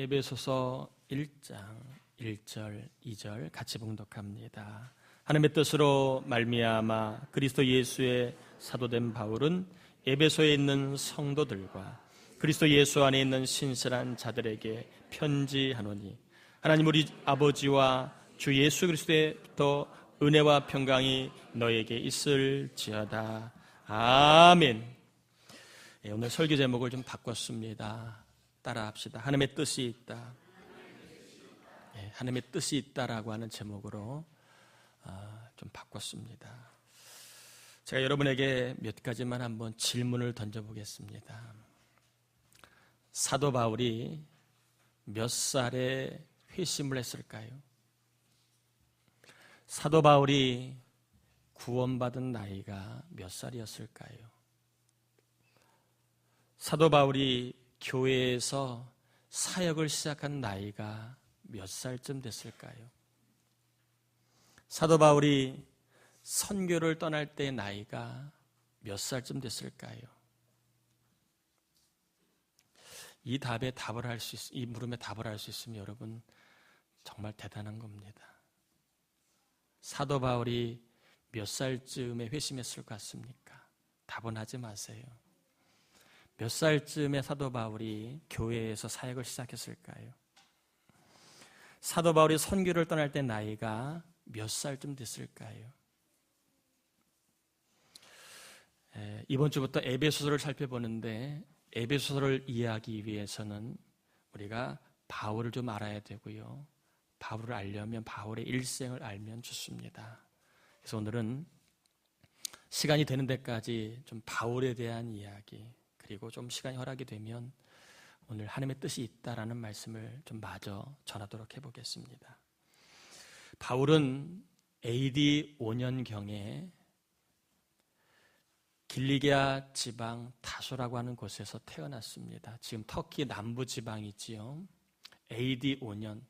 에베소서 1장 1절, 2절 같이 봉독합니다. 하나님의 뜻으로 말미암아 그리스도 예수의 사도된 바울은 에베소에 있는 성도들과 그리스도 예수 안에 있는 신실한 자들에게 편지하노니 하나님 우리 아버지와 주 예수 그리스도의부터 은혜와 평강이 너에게 있을지어다. 아멘. 예, 오늘 설교 제목을 좀 바꿨습니다. 따라 합시다. 하나님의 뜻이 있다. 예, 하나님의 뜻이 있다라고 하는 제목으로 아, 좀 바꿨습니다. 제가 여러분에게 몇 가지만 한번 질문을 던져보겠습니다. 사도 바울이 몇 살에 회심을 했을까요? 사도 바울이 구원받은 나이가 몇 살이었을까요? 사도 바울이 교회에서 사역을 시작한 나이가 몇 살쯤 됐을까요? 사도 바울이 선교를 떠날 때 나이가 몇 살쯤 됐을까요? 이 답에 답을 할 수 있, 이 물음에 답을 할 수 있으면 여러분 정말 대단한 겁니다. 사도 바울이 몇 살쯤에 회심했을 것 같습니까? 답은 하지 마세요. 몇 살쯤에 사도 바울이 교회에서 사역을 시작했을까요? 사도 바울이 선교를 떠날 때 나이가 몇 살쯤 됐을까요? 이번 주부터 에베소서를 살펴보는데 에베소서를 이해하기 위해서는 우리가 바울을 좀 알아야 되고요. 바울을 알려면 바울의 일생을 알면 좋습니다. 그래서 오늘은 시간이 되는 데까지 좀 바울에 대한 이야기 그리고 좀 시간이 허락이 되면 오늘 하나님의 뜻이 있다라는 말씀을 좀 마저 전하도록 해보겠습니다. 바울은 AD 5년경에 길리기아 지방 다소라고 하는 곳에서 태어났습니다. 지금 터키 남부 지방이지요. AD 5년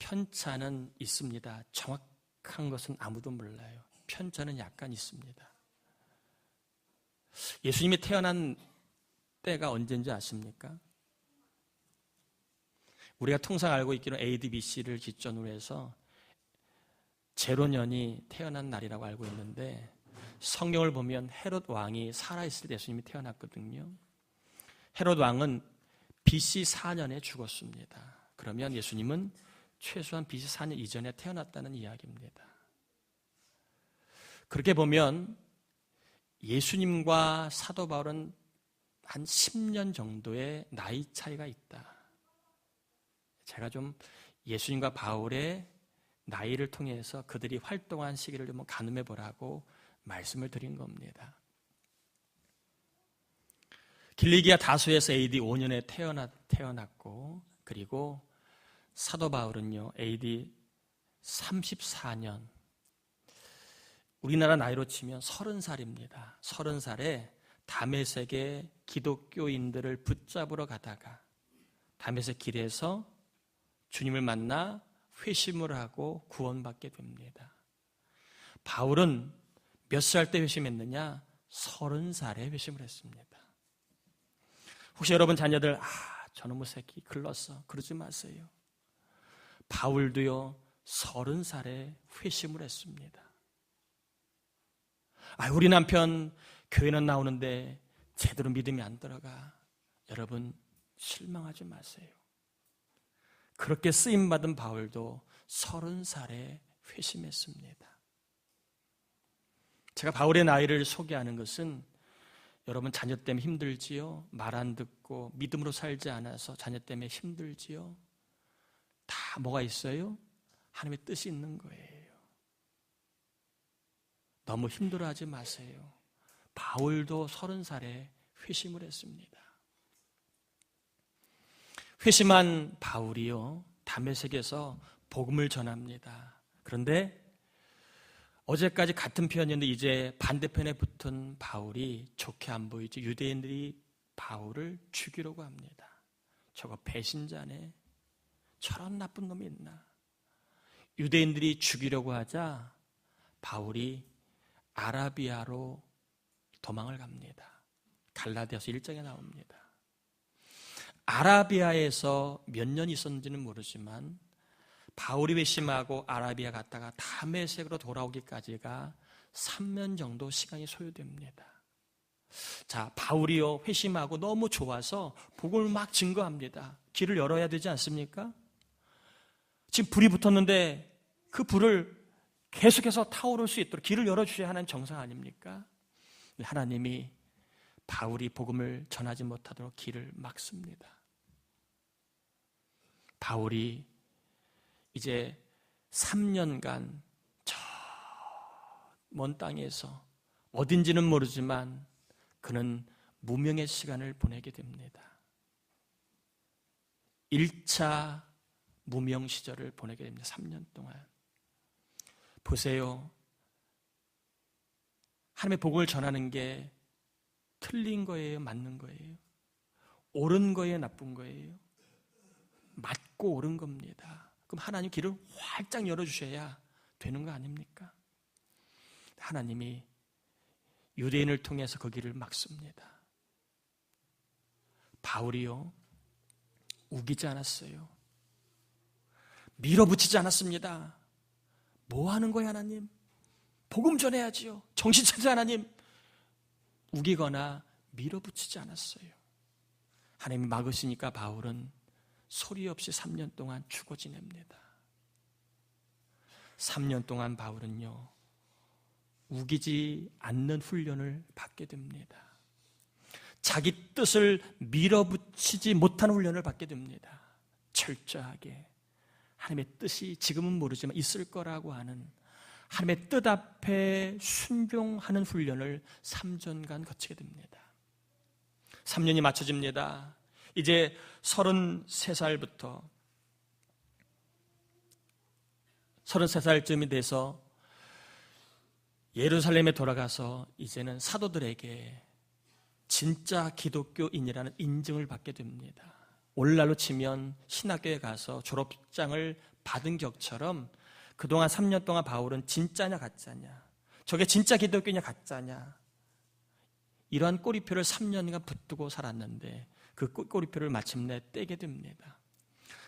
편차는 있습니다. 정확한 것은 아무도 몰라요. 편차는 약간 있습니다. 예수님이 태어난 때가 언제인지 아십니까? 우리가 통상 알고 있기로 AD BC를 기점으로 해서 제로년이 태어난 날이라고 알고 있는데 성경을 보면 헤롯 왕이 살아있을 때 예수님이 태어났거든요. 헤롯 왕은 BC 4년에 죽었습니다. 그러면 예수님은 최소한 BC 4년 이전에 태어났다는 이야기입니다. 그렇게 보면 예수님과 사도 바울은 한 10년 정도의 나이 차이가 있다. 제가 좀 예수님과 바울의 나이를 통해서 그들이 활동한 시기를 좀 가늠해 보라고 말씀을 드린 겁니다. 길리기아 다수에서 AD 5년에 태어났, 태어났고 그리고 사도 바울은요 AD 34년 우리나라 나이로 치면 30살입니다. 30살에 담에색의 기독교인들을 붙잡으러 가다가 담에색 길에서 주님을 만나 회심을 하고 구원받게 됩니다. 바울은 몇 살 때 회심했느냐? 서른 살에 회심을 했습니다. 혹시 여러분 자녀들, 아, 저놈의 새끼 글렀어. 그러지 마세요. 바울도요, 서른 살에 회심을 했습니다. 아, 우리 남편 교회는 나오는데 제대로 믿음이 안 들어가. 여러분, 실망하지 마세요. 그렇게 쓰임 받은 바울도 서른 살에 회심했습니다. 제가 바울의 나이를 소개하는 것은 여러분 자녀 때문에 힘들지요? 말 안 듣고 믿음으로 살지 않아서 자녀 때문에 힘들지요? 다 뭐가 있어요? 하나님의 뜻이 있는 거예요. 너무 힘들어하지 마세요. 바울도 서른 살에 회심을 했습니다. 회심한 바울이요 담에색에서 복음을 전합니다. 그런데 어제까지 같은 편이었는데 이제 반대편에 붙은 바울이 좋게 안 보이죠. 유대인들이 바울을 죽이려고 합니다. 저거 배신자네. 저런 나쁜 놈이 있나. 유대인들이 죽이려고 하자 바울이 아라비아로 도망을 갑니다. 갈라디아서 1장에 나옵니다. 아라비아에서 몇 년 있었는지는 모르지만 바울이 회심하고 아라비아 갔다가 다메섹으로 돌아오기까지가 3년 정도 시간이 소요됩니다. 자, 바울이요 회심하고 너무 좋아서 복음을 막 증거합니다. 길을 열어야 되지 않습니까? 지금 불이 붙었는데 그 불을 계속해서 타오를 수 있도록 길을 열어주셔야 하는 정상 아닙니까? 하나님이 바울이 복음을 전하지 못하도록 길을 막습니다. 바울이 이제 3년간 저 먼 땅에서 어딘지는 모르지만 그는 무명의 시간을 보내게 됩니다. 1차 무명 시절을 보내게 됩니다. 3년 동안. 보세요. 하나님의 복을 전하는 게 틀린 거예요? 맞는 거예요? 옳은 거예요? 나쁜 거예요? 맞고 옳은 겁니다. 그럼 하나님 길을 활짝 열어주셔야 되는 거 아닙니까? 하나님이 유대인을 통해서 그 길을 막습니다. 바울이요, 우기지 않았어요. 밀어붙이지 않았습니다. 뭐 하는 거예요, 하나님? 복음 전해야지요. 정신 차려, 하나님. 우기거나 밀어붙이지 않았어요. 하나님이 막으시니까 바울은 소리 없이 3년 동안 죽어 지냅니다. 3년 동안 바울은요, 우기지 않는 훈련을 받게 됩니다. 자기 뜻을 밀어붙이지 못하는 훈련을 받게 됩니다. 철저하게. 하나님의 뜻이 지금은 모르지만 있을 거라고 하는 하나님의 뜻 앞에 순종하는 훈련을 3년간 거치게 됩니다. 3년이 맞춰집니다. 이제 33살부터 33살쯤이 돼서 예루살렘에 돌아가서 이제는 사도들에게 진짜 기독교인이라는 인증을 받게 됩니다. 오늘날로 치면 신학교에 가서 졸업장을 받은 격처럼 그동안 3년 동안 바울은 진짜냐 가짜냐 저게 진짜 기독교냐 가짜냐 이러한 꼬리표를 3년간 붙들고 살았는데 그 꼬리표를 마침내 떼게 됩니다.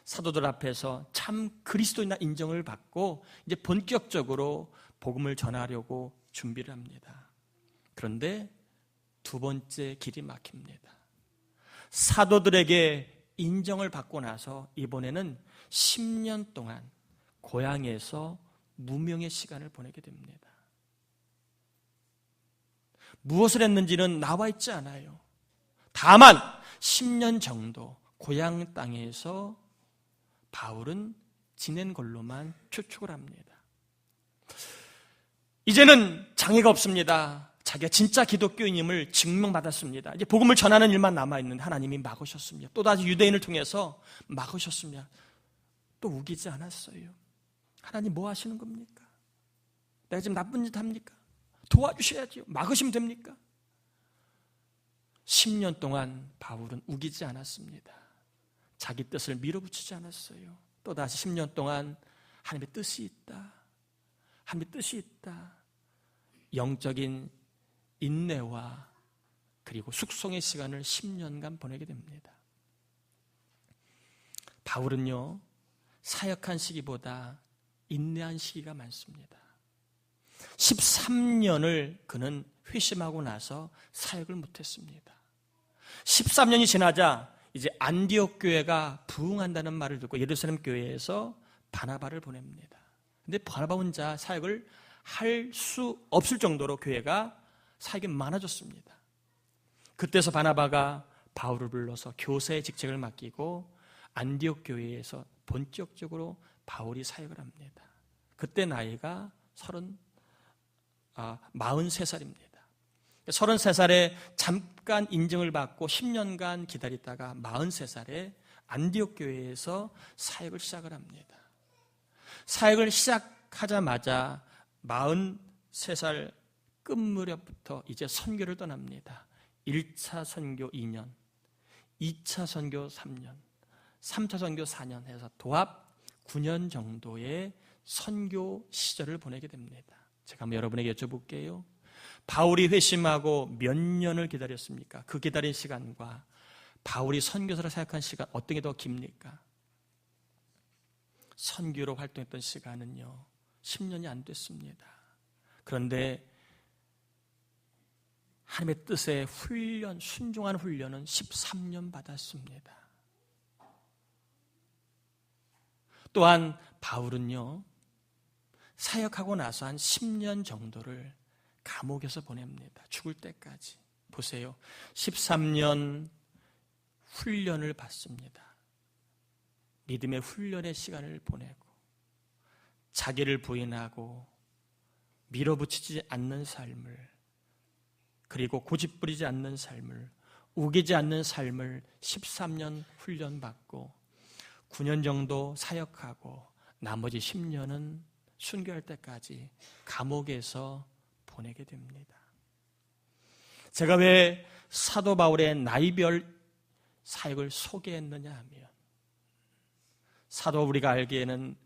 사도들 앞에서 참 그리스도인이나 인정을 받고 이제 본격적으로 복음을 전하려고 준비를 합니다. 그런데 두 번째 길이 막힙니다. 사도들에게 인정을 받고 나서 이번에는 10년 동안 고향에서 무명의 시간을 보내게 됩니다. 무엇을 했는지는 나와 있지 않아요. 다만 10년 정도 고향 땅에서 바울은 지낸 걸로만 추측을 합니다. 이제는 장애가 없습니다. 자기가 진짜 기독교인임을 증명받았습니다. 이제 복음을 전하는 일만 남아있는데 하나님이 막으셨습니다. 또다시 유대인을 통해서 막으셨습니다. 또 우기지 않았어요. 하나님 뭐 하시는 겁니까? 내가 지금 나쁜 짓 합니까? 도와주셔야지요. 막으시면 됩니까? 10년 동안 바울은 우기지 않았습니다. 자기 뜻을 밀어붙이지 않았어요. 또다시 10년 동안 하나님의 뜻이 있다. 하나님의 뜻이 있다. 영적인 인내와 그리고 숙성의 시간을 10년간 보내게 됩니다. 바울은요, 사역한 시기보다 인내한 시기가 많습니다. 13년을 그는 회심하고 나서 사역을 못했습니다. 13년이 지나자 이제 안디옥 교회가 부흥한다는 말을 듣고 예루살렘 교회에서 바나바를 보냅니다. 근데 바나바 혼자 사역을 할 수 없을 정도로 교회가 사역이 많아졌습니다. 그때서 바나바가 바울을 불러서 교사의 직책을 맡기고 안디옥 교회에서 본격적으로 바울이 사역을 합니다. 그때 나이가 30, 아, 43살입니다. 33살에 잠깐 인증을 받고 10년간 기다리다가 43살에 안디옥 교회에서 사역을 시작을 합니다. 사역을 시작하자마자 43살 끝 무렵부터 이제 선교를 떠납니다. 1차 선교 2년, 2차 선교 3년, 3차 선교 4년 해서 도합 9년 정도의 선교 시절을 보내게 됩니다. 제가 한번 여러분에게 여쭤볼게요. 바울이 회심하고 몇 년을 기다렸습니까? 그 기다린 시간과 바울이 선교사를 사역한 시간 어떤 게 더 깁니까? 선교로 활동했던 시간은요, 10년이 안 됐습니다. 그런데 하나님의 뜻에 훈련, 순종한 훈련은 13년 받았습니다. 또한 바울은요, 사역하고 나서 한 10년 정도를 감옥에서 보냅니다. 죽을 때까지. 보세요. 13년 훈련을 받습니다. 믿음의 훈련의 시간을 보내고, 자기를 부인하고, 밀어붙이지 않는 삶을, 그리고 고집 부리지 않는 삶을, 우기지 않는 삶을 13년 훈련받고, 9년 정도 사역하고, 나머지 10년은 순교할 때까지 감옥에서 보내게 됩니다. 제가 왜 사도 바울의 나이별 사역을 소개했느냐 하면 사도 우리가 알기에는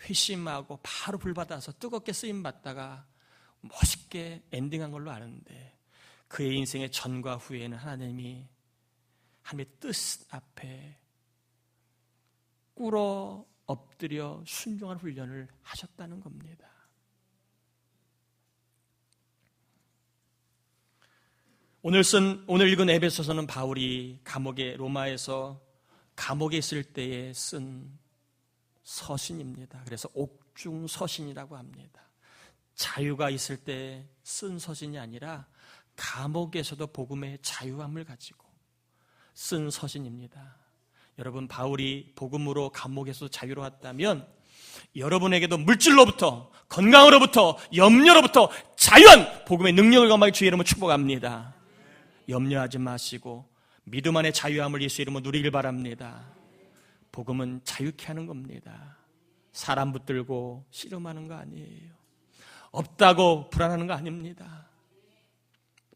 회심하고 바로 불받아서 뜨겁게 쓰임 받다가 멋있게 엔딩한 걸로 아는데 그의 인생의 전과 후에는 하나님이 하나님의 뜻 앞에 꿇어 엎드려 순종한 훈련을 하셨다는 겁니다. 오늘 쓴 오늘 읽은 에베소서는 바울이 감옥에 로마에서 감옥에 있을 때에 쓴 서신입니다. 그래서 옥중 서신이라고 합니다. 자유가 있을 때 쓴 서신이 아니라 감옥에서도 복음의 자유함을 가지고 쓴 서신입니다. 여러분 바울이 복음으로 감옥에서 자유로웠다면 여러분에게도 물질로부터 건강으로부터 염려로부터 자유한 복음의 능력을 감하게 주의 이름으로 축복합니다. 염려하지 마시고 믿음 안에 자유함을 예수 이름으로 누리길 바랍니다. 복음은 자유케 하는 겁니다. 사람 붙들고 씨름하는 거 아니에요. 없다고 불안하는 거 아닙니다.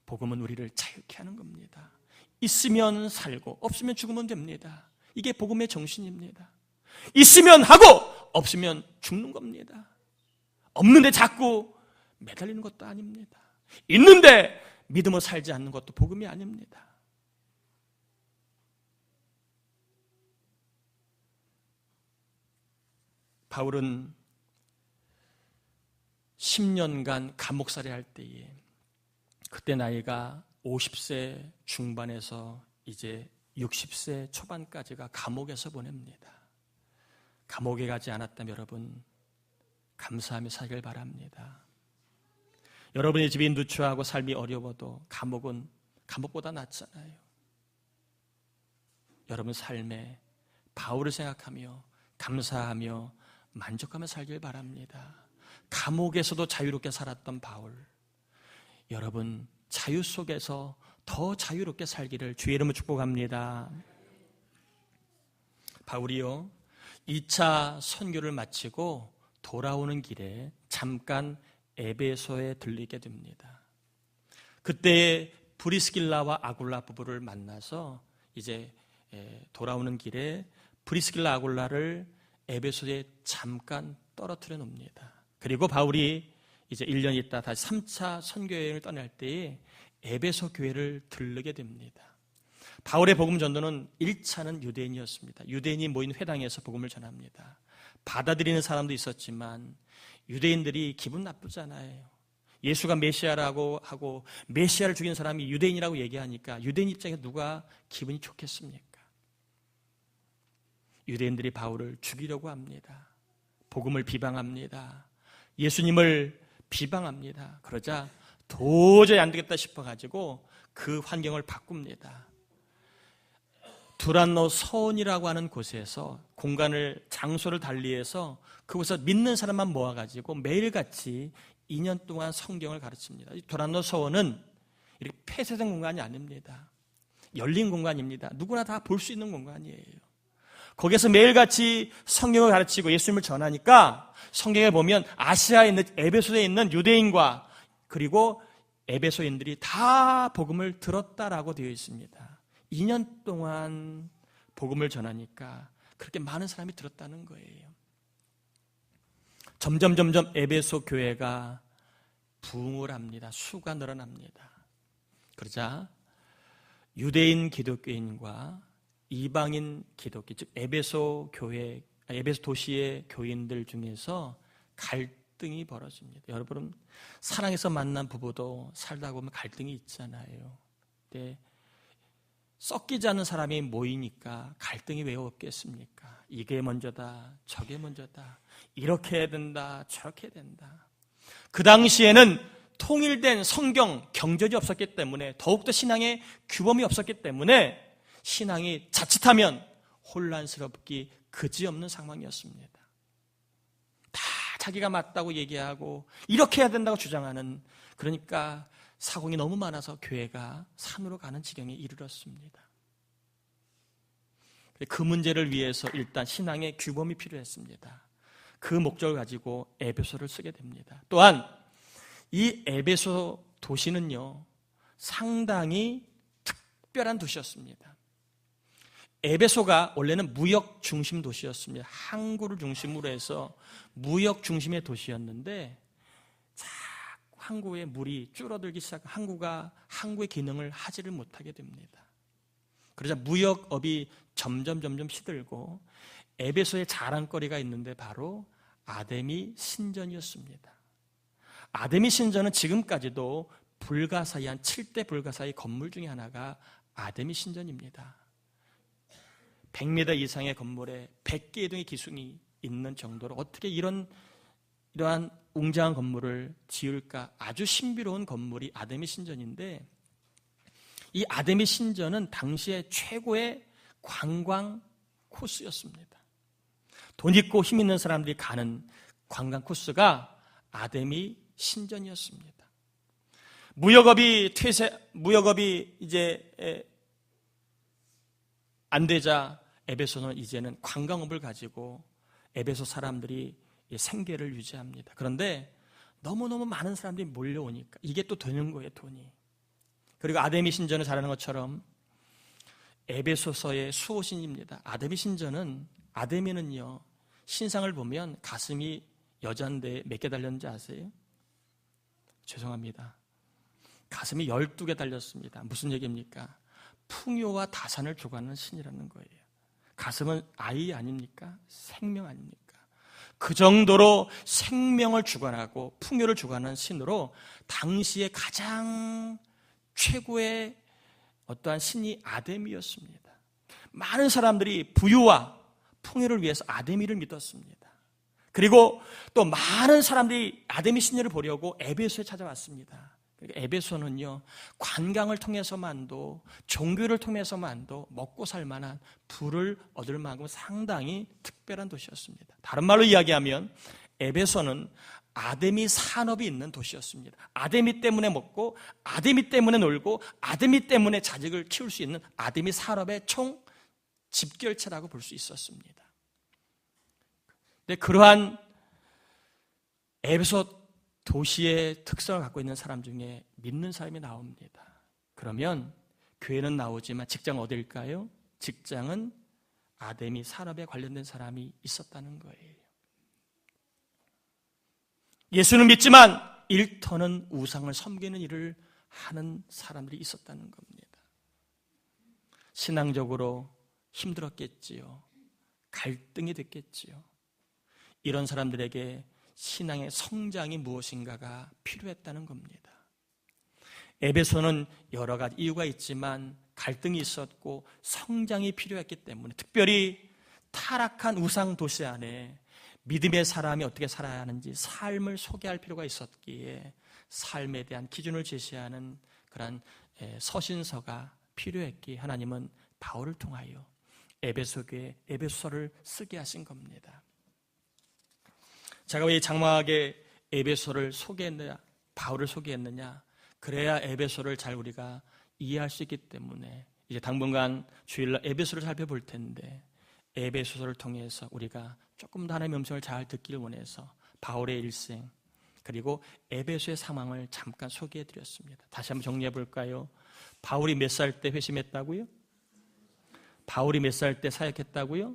복음은 우리를 자유케 하는 겁니다. 있으면 살고 없으면 죽으면 됩니다. 이게 복음의 정신입니다. 있으면 하고 없으면 죽는 겁니다. 없는데 자꾸 매달리는 것도 아닙니다. 있는데 믿음을 살지 않는 것도 복음이 아닙니다. 바울은 10년간 감옥살이 할 때에 그때 나이가 50세 중반에서 이제 60세 초반까지가 감옥에서 보냅니다. 감옥에 가지 않았다면 여러분 감사하며 살길 바랍니다. 여러분의 집이 누추하고 삶이 어려워도 감옥은 감옥보다 낫잖아요. 여러분 삶에 바울을 생각하며 감사하며 만족하며 살길 바랍니다. 감옥에서도 자유롭게 살았던 바울. 여러분 자유 속에서 더 자유롭게 살기를 주의 이름으로 축복합니다. 바울이요. 2차 선교를 마치고 돌아오는 길에 잠깐 에베소에 들리게 됩니다. 그때 브리스길라와 아굴라 부부를 만나서 이제 돌아오는 길에 브리스길라 아굴라를 에베소에 잠깐 떨어뜨려 놓습니다. 그리고 바울이 이제 1년 있다 다시 3차 선교 여행을 떠날 때에 에베소 교회를 들르게 됩니다. 바울의 복음 전도는 1차는 유대인이었습니다. 유대인이 모인 회당에서 복음을 전합니다. 받아들이는 사람도 있었지만 유대인들이 기분 나쁘잖아요. 예수가 메시아라고 하고 메시아를 죽인 사람이 유대인이라고 얘기하니까 유대인 입장에 누가 기분이 좋겠습니까? 유대인들이 바울을 죽이려고 합니다. 복음을 비방합니다. 예수님을 비방합니다. 그러자 도저히 안 되겠다 싶어가지고 그 환경을 바꿉니다. 두란노 서원이라고 하는 곳에서 공간을 장소를 달리해서 그곳에서 믿는 사람만 모아가지고 매일같이 2년 동안 성경을 가르칩니다. 두란노 서원은 이렇게 폐쇄된 공간이 아닙니다. 열린 공간입니다. 누구나 다 볼 수 있는 공간이에요. 거기서 매일같이 성경을 가르치고 예수님을 전하니까 성경에 보면 아시아에 있는 에베소에 있는 유대인과 그리고 에베소인들이 다 복음을 들었다라고 되어 있습니다. 2년 동안 복음을 전하니까 그렇게 많은 사람이 들었다는 거예요. 점점 점점 에베소 교회가 부흥을 합니다. 수가 늘어납니다. 그러자 유대인 기독교인과 이방인 기독교, 즉 에베소 교회, 에베소 도시의 교인들 중에서 갈등 이 벌어집니다. 여러분 사랑해서 만난 부부도 살다 보면 갈등이 있잖아요. 근데 섞이지 않는 사람이 모이니까 갈등이 왜 없겠습니까? 이게 먼저다, 저게 먼저다, 이렇게 해야 된다, 저렇게 해야 된다. 그 당시에는 통일된 성경, 경전이 없었기 때문에 더욱더 신앙의 규범이 없었기 때문에 신앙이 자칫하면 혼란스럽기 그지없는 상황이었습니다. 다 자기가 맞다고 얘기하고 이렇게 해야 된다고 주장하는 그러니까 사공이 너무 많아서 교회가 산으로 가는 지경에 이르렀습니다. 그 문제를 위해서 일단 신앙의 규범이 필요했습니다. 그 목적을 가지고 에베소를 쓰게 됩니다. 또한 이 에베소 도시는요, 상당히 특별한 도시였습니다. 에베소가 원래는 무역 중심 도시였습니다. 항구를 중심으로 해서 무역 중심의 도시였는데 항구의 물이 줄어들기 시작 항구가 항구의 기능을 하지를 못하게 됩니다. 그러자 무역업이 점점 점점 시들고 에베소의 자랑거리가 있는데 바로 아데미 신전이었습니다. 아데미 신전은 지금까지도 불가사의 한 7대 불가사의 건물 중에 하나가 아데미 신전입니다. 100m 이상의 건물에 100개의 동의 기둥이 있는 정도로 어떻게 이런 이러한 웅장한 건물을 지을까 아주 신비로운 건물이 아데미 신전인데 이 아데미 신전은 당시에 최고의 관광 코스였습니다. 돈 있고 힘 있는 사람들이 가는 관광 코스가 아데미 신전이었습니다. 무역업이 퇴세, 무역업이 이제 안 되자 에베소는 이제는 관광업을 가지고 에베소 사람들이 생계를 유지합니다. 그런데 너무너무 많은 사람들이 몰려오니까 이게 또 되는 거예요, 돈이. 그리고 아데미 신전을 잘하는 것처럼 에베소서의 수호신입니다. 아데미 신전은 아데미는요 신상을 보면 가슴이 여잔데 몇 개 달렸는지 아세요? 죄송합니다. 가슴이 12개 달렸습니다. 무슨 얘기입니까? 풍요와 다산을 주관하는 신이라는 거예요. 가슴은 아이 아닙니까? 생명 아닙니까? 그 정도로 생명을 주관하고 풍요를 주관하는 신으로 당시에 가장 최고의 어떠한 신이 아데미였습니다. 많은 사람들이 부유와 풍요를 위해서 아데미를 믿었습니다. 그리고 또 많은 사람들이 아데미 신녀를 보려고 에베소에 찾아왔습니다. 에베소는요, 관광을 통해서만도, 종교를 통해서만도 먹고 살 만한 부를 얻을 만큼 상당히 특별한 도시였습니다. 다른 말로 이야기하면, 에베소는 아데미 산업이 있는 도시였습니다. 아데미 때문에 먹고, 아데미 때문에 놀고, 아데미 때문에 자식을 키울 수 있는 아데미 산업의 총 집결체라고 볼 수 있었습니다. 그러한 에베소 도시의 특성을 갖고 있는 사람 중에 믿는 사람이 나옵니다. 그러면 교회는 나오지만 직장 어딜까요? 직장은 아데미 산업에 관련된 사람이 있었다는 거예요. 예수는 믿지만 일터는 우상을 섬기는 일을 하는 사람들이 있었다는 겁니다. 신앙적으로 힘들었겠지요. 갈등이 됐겠지요. 이런 사람들에게 신앙의 성장이 무엇인가가 필요했다는 겁니다. 에베소는 여러 가지 이유가 있지만 갈등이 있었고 성장이 필요했기 때문에 특별히 타락한 우상 도시 안에 믿음의 사람이 어떻게 살아야 하는지 삶을 소개할 필요가 있었기에 삶에 대한 기준을 제시하는 그런 서신서가 필요했기에 하나님은 바울을 통하여 에베소교에 에베소를 쓰게 하신 겁니다. 제가 왜 장막에 에베소를 소개했느냐, 바울을 소개했느냐, 그래야 에베소를 잘 우리가 이해할 수 있기 때문에 이제 당분간 주일날 에베소를 살펴볼 텐데 에베소서를 통해서 우리가 조금 더 하나님의 음성을 잘 듣기를 원해서 바울의 일생 그리고 에베소의 상황을 잠깐 소개해 드렸습니다. 다시 한번 정리해 볼까요? 바울이 몇 살 때 회심했다고요? 바울이 몇 살 때 사역했다고요?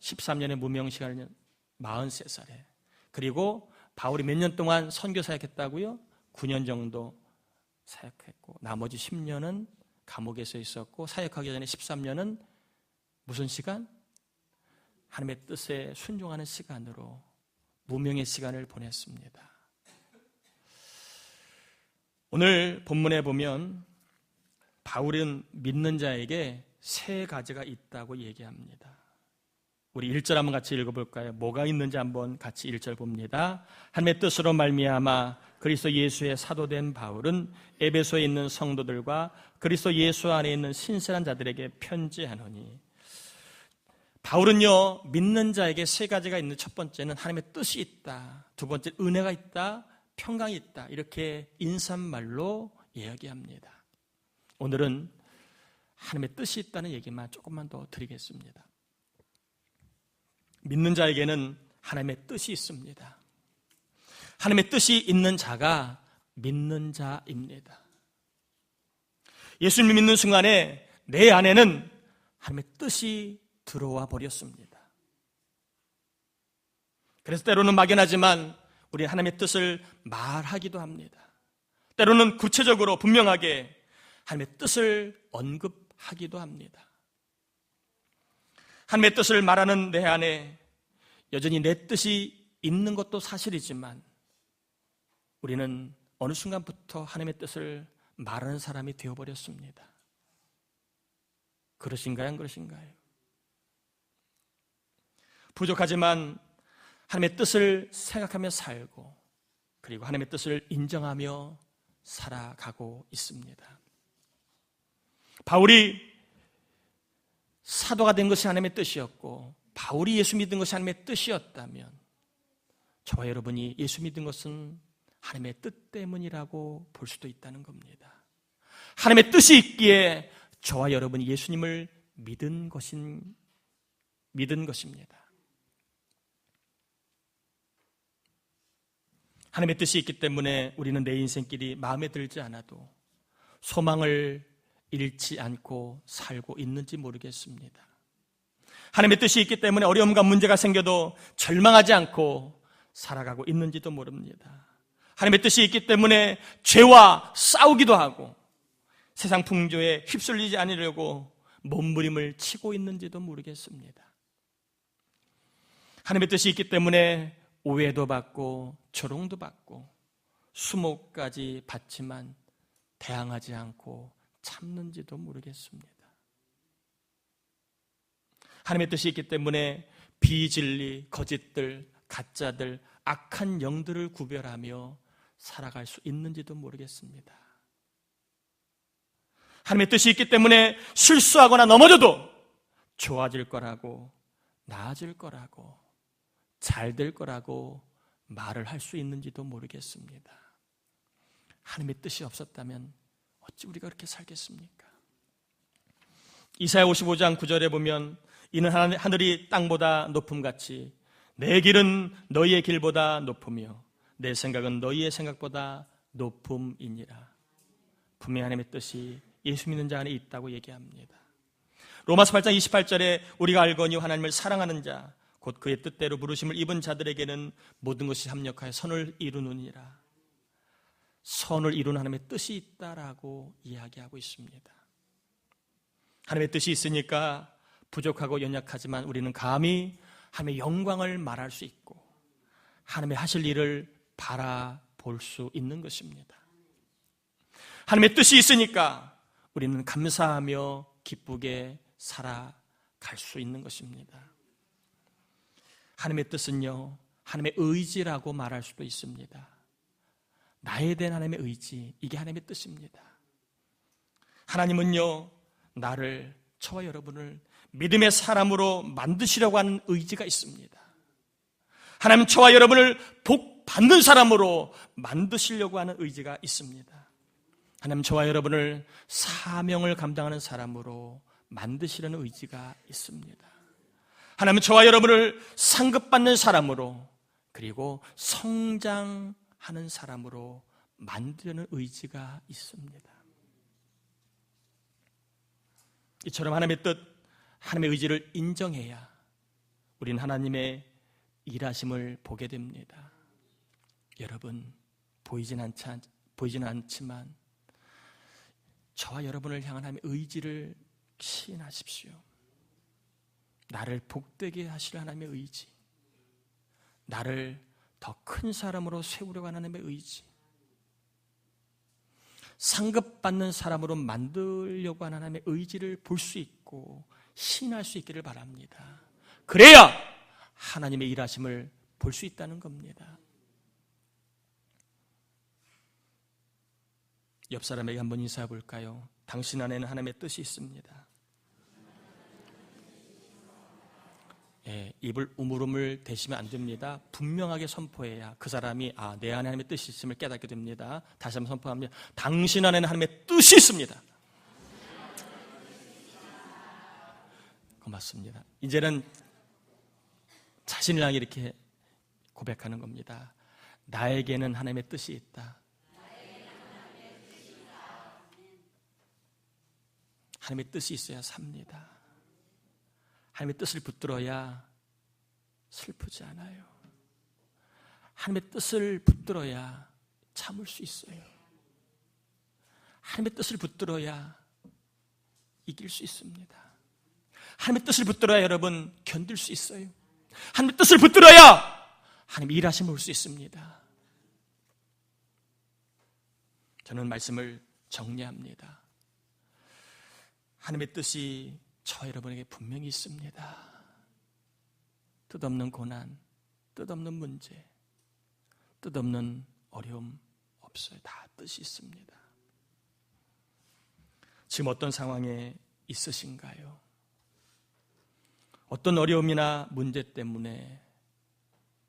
13년의 무명 시간은 43살에 그리고 바울이 몇 년 동안 선교 사역했다고요? 9년 정도 사역했고 나머지 10년은 감옥에서 있었고 사역하기 전에 13년은 무슨 시간? 하나님의 뜻에 순종하는 시간으로 무명의 시간을 보냈습니다. 오늘 본문에 보면 바울은 믿는 자에게 세 가지가 있다고 얘기합니다. 우리 1절 한번 같이 읽어볼까요? 뭐가 있는지 한번 같이 1절 봅니다. 하나님의 뜻으로 말미암아 그리스도 예수의 사도된 바울은 에베소에 있는 성도들과 그리스도 예수 안에 있는 신실한 자들에게 편지하노니 바울은요 믿는 자에게 세 가지가 있는 첫 번째는 하나님의 뜻이 있다. 두 번째 은혜가 있다. 평강이 있다. 이렇게 인사말로 이야기합니다. 오늘은 하나님의 뜻이 있다는 얘기만 조금만 더 드리겠습니다. 믿는 자에게는 하나님의 뜻이 있습니다. 하나님의 뜻이 있는 자가 믿는 자입니다. 예수님 믿는 순간에 내 안에는 하나님의 뜻이 들어와 버렸습니다. 그래서 때로는 막연하지만 우리 하나님의 뜻을 말하기도 합니다. 때로는 구체적으로 분명하게 하나님의 뜻을 언급하기도 합니다. 하나님의 뜻을 말하는 내 안에 여전히 내 뜻이 있는 것도 사실이지만 우리는 어느 순간부터 하나님의 뜻을 말하는 사람이 되어버렸습니다. 그러신가요? 안 그러신가요? 부족하지만 하나님의 뜻을 생각하며 살고 그리고 하나님의 뜻을 인정하며 살아가고 있습니다. 바울이 사도가 된 것이 하나님의 뜻이었고 바울이 예수 믿은 것이 하나님의 뜻이었다면 저와 여러분이 예수 믿은 것은 하나님의 뜻 때문이라고 볼 수도 있다는 겁니다. 하나님의 뜻이 있기에 저와 여러분이 예수님을 믿은 것인 믿은 것입니다. 하나님의 뜻이 있기 때문에 우리는 내 인생길이 마음에 들지 않아도 소망을 잃지 않고 살고 있는지 모르겠습니다. 하나님의 뜻이 있기 때문에 어려움과 문제가 생겨도 절망하지 않고 살아가고 있는지도 모릅니다. 하나님의 뜻이 있기 때문에 죄와 싸우기도 하고 세상 풍조에 휩쓸리지 않으려고 몸부림을 치고 있는지도 모르겠습니다. 하나님의 뜻이 있기 때문에 오해도 받고 조롱도 받고 수목까지 받지만 대항하지 않고 참는지도 모르겠습니다. 하나님의 뜻이 있기 때문에 비진리, 거짓들, 가짜들, 악한 영들을 구별하며 살아갈 수 있는지도 모르겠습니다. 하나님의 뜻이 있기 때문에 실수하거나 넘어져도 좋아질 거라고, 나아질 거라고, 잘 될 거라고 말을 할 수 있는지도 모르겠습니다. 하나님의 뜻이 없었다면 어찌 우리가 그렇게 살겠습니까? 이사야 55장 9절에 보면 이는 하늘이 땅보다 높음같이 내 길은 너희의 길보다 높으며 내 생각은 너희의 생각보다 높음이니라. 분명히 하나님의 뜻이 예수 믿는 자 안에 있다고 얘기합니다. 로마서 8장 28절에 우리가 알거니 하나님을 사랑하는 자, 곧 그의 뜻대로 부르심을 입은 자들에게는 모든 것이 합력하여 선을 이루느니라. 선을 이루는 하나님의 뜻이 있다라고 이야기하고 있습니다. 하나님의 뜻이 있으니까 부족하고 연약하지만 우리는 감히 하나님의 영광을 말할 수 있고 하나님의 하실 일을 바라볼 수 있는 것입니다. 하나님의 뜻이 있으니까 우리는 감사하며 기쁘게 살아갈 수 있는 것입니다. 하나님의 뜻은요, 하나님의 의지라고 말할 수도 있습니다. 나에 대한 하나님의 의지, 이게 하나님의 뜻입니다. 하나님은요, 나를, 저와 여러분을 믿음의 사람으로 만드시려고 하는 의지가 있습니다. 하나님 저와 여러분을 복 받는 사람으로 만드시려고 하는 의지가 있습니다. 하나님 저와 여러분을 사명을 감당하는 사람으로 만드시려는 의지가 있습니다. 하나님 저와 여러분을 상급받는 사람으로 그리고 성장 하는 사람으로 만드려는 의지가 있습니다. 이처럼 하나님의 뜻, 하나님의 의지를 인정해야 우리는 하나님의 일하심을 보게 됩니다. 여러분, 보이진 않지, 보이진 않지만 저와 여러분을 향한 하나님의 의지를 시인하십시오. 나를 복되게 하실 하나님의 의지, 나를 더 큰 사람으로 세우려고 하는 하나님의 의지, 상급받는 사람으로 만들려고 하는 하나님의 의지를 볼 수 있고 신할 수 있기를 바랍니다. 그래야 하나님의 일하심을 볼 수 있다는 겁니다. 옆 사람에게 한번 인사해 볼까요? 당신 안에는 하나님의 뜻이 있습니다. 예, 입을 우물우물 대시면 안 됩니다. 분명하게 선포해야 그 사람이 아, 내 안에 하나님의 뜻이 있음을 깨닫게 됩니다. 다시 한번 선포합니다. 당신 안에는 하나님의 뜻이 있습니다. 고맙습니다. 이제는 자신을 향해 이렇게 고백하는 겁니다. 나에게는 하나님의 뜻이 있다. 하나님의 뜻이 있어야 삽니다. 하나님의 뜻을 붙들어야 슬프지 않아요. 하나님의 뜻을 붙들어야 참을 수 있어요. 하나님의 뜻을 붙들어야 이길 수 있습니다. 하나님의 뜻을 붙들어야 여러분 견딜 수 있어요. 하나님의 뜻을 붙들어야 하나님 일하심을 볼 수 있습니다. 저는 말씀을 정리합니다. 하나님의 뜻이 저 여러분에게 분명히 있습니다. 뜻없는 고난, 뜻없는 문제, 뜻없는 어려움 없어요. 다 뜻이 있습니다. 지금 어떤 상황에 있으신가요? 어떤 어려움이나 문제 때문에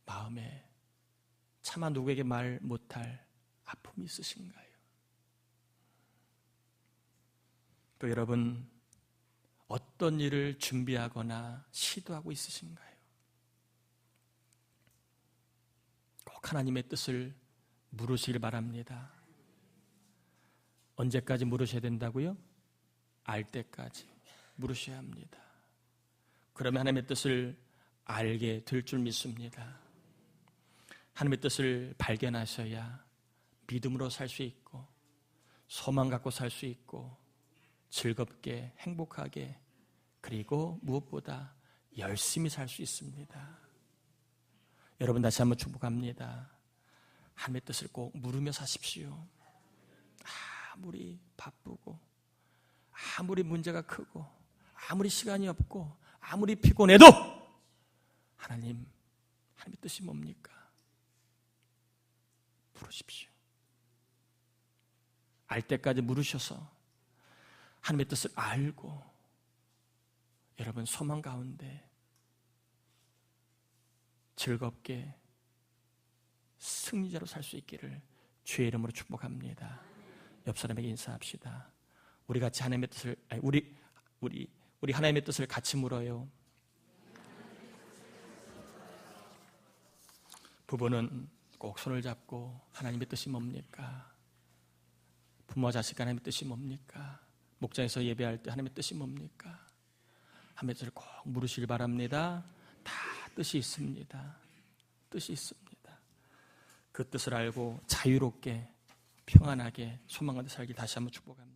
마음에 차마 누구에게 말 못할 아픔이 있으신가요? 또 여러분 어떤 일을 준비하거나 시도하고 있으신가요? 꼭 하나님의 뜻을 물으시길 바랍니다. 언제까지 물으셔야 된다고요? 알 때까지 물으셔야 합니다. 그러면 하나님의 뜻을 알게 될 줄 믿습니다. 하나님의 뜻을 발견하셔야 믿음으로 살 수 있고 소망 갖고 살 수 있고 즐겁게 행복하게 그리고 무엇보다 열심히 살 수 있습니다. 여러분 다시 한번 축복합니다. 하나님의 뜻을 꼭 물으며 사십시오. 아무리 바쁘고 아무리 문제가 크고 아무리 시간이 없고 아무리 피곤해도 하나님 하나님의 뜻이 뭡니까? 물으십시오. 알 때까지 물으셔서 하나님의 뜻을 알고 여러분 소망 가운데 즐겁게 승리자로 살 수 있기를 주의 이름으로 축복합니다. 옆 사람에게 인사합시다. 우리 같이 하나님의 뜻을 아니, 우리 우리 우리 하나님의 뜻을 같이 물어요. 부부는 꼭 손을 잡고 하나님의 뜻이 뭡니까? 부모와 자식 하나님의 뜻이 뭡니까? 목장에서 예배할 때 하나님의 뜻이 뭡니까? 하나님의 꼭 물으시길 바랍니다. 다 뜻이 있습니다. 뜻이 있습니다. 그 뜻을 알고 자유롭게 평안하게 소망 가운데 살길 다시 한번 축복합니다.